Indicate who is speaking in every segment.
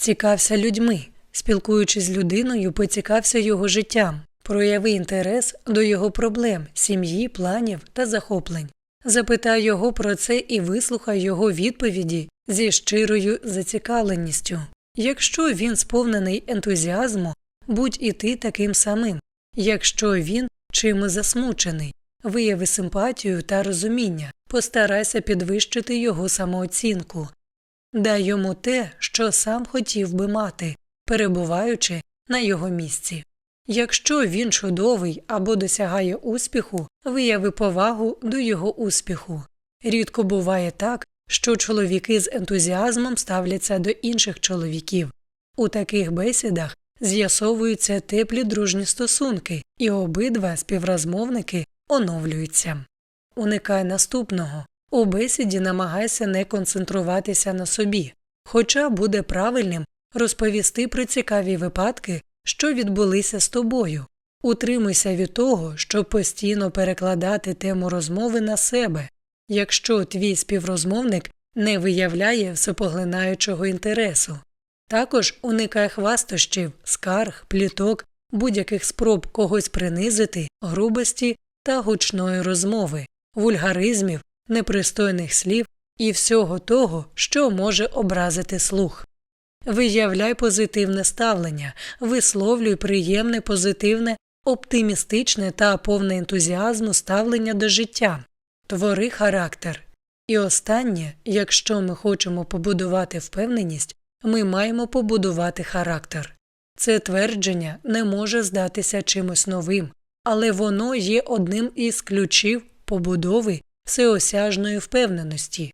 Speaker 1: цікався людьми, спілкуючись з людиною, поцікався його життям, прояви інтерес до його проблем, сім'ї, планів та захоплень. Запитай його про це і вислухай його відповіді зі щирою зацікавленістю. Якщо він сповнений ентузіазму, будь і ти таким самим. Якщо він чимось засмучений, вияви симпатію та розуміння, постарайся підвищити його самооцінку, дай йому те, що сам хотів би мати, перебуваючи на його місці. Якщо він чудовий або досягає успіху, вияви повагу до його успіху. Рідко буває так, що чоловіки з ентузіазмом ставляться до інших чоловіків. У таких бесідах з'ясовуються теплі дружні стосунки, і обидва співрозмовники оновлюються. Уникай наступного. У бесіді намагайся не концентруватися на собі, хоча буде правильним розповісти про цікаві випадки, що відбулися з тобою. Утримуйся від того, щоб постійно перекладати тему розмови на себе, якщо твій співрозмовник не виявляє всепоглинаючого інтересу. Також уникай хвастощів, скарг, пліток, будь-яких спроб когось принизити, грубості та гучної розмови, вульгаризмів, непристойних слів і всього того, що може образити слух. Виявляй позитивне ставлення, висловлюй приємне, позитивне, оптимістичне та повне ентузіазму ставлення до життя, твори характер. І останнє, якщо ми хочемо побудувати впевненість, ми маємо побудувати характер. Це твердження не може здатися чимось новим, але воно є одним із ключів побудови всеосяжної впевненості.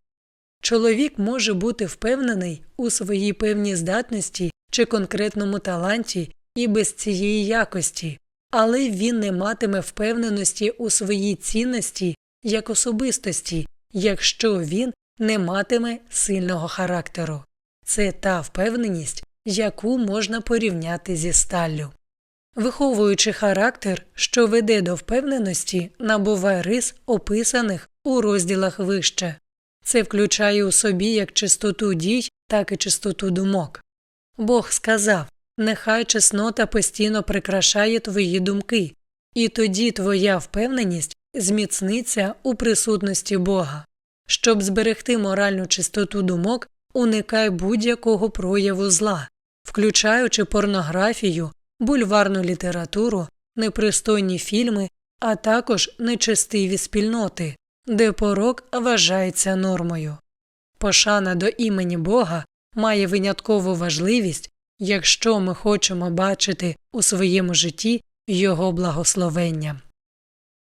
Speaker 1: Чоловік може бути впевнений у своїй певній здатності чи конкретному таланті і без цієї якості, але він не матиме впевненості у своїй цінності як особистості, якщо він не матиме сильного характеру. Це та впевненість, яку можна порівняти зі сталлю. Виховуючи характер, що веде до впевненості, набуває рис, описаних у розділах вище. Це включає у собі як чистоту дій, так і чистоту думок. Бог сказав Нехай чеснота постійно прикрашає твої думки, і тоді твоя впевненість зміцниться у присутності Бога. Щоб зберегти моральну чистоту думок, уникай будь-якого прояву зла, включаючи порнографію, бульварну літературу, непристойні фільми, а також нечестиві спільноти, де порок вважається нормою. Пошана до імені Бога має виняткову важливість, якщо ми хочемо бачити у своєму житті Його благословення.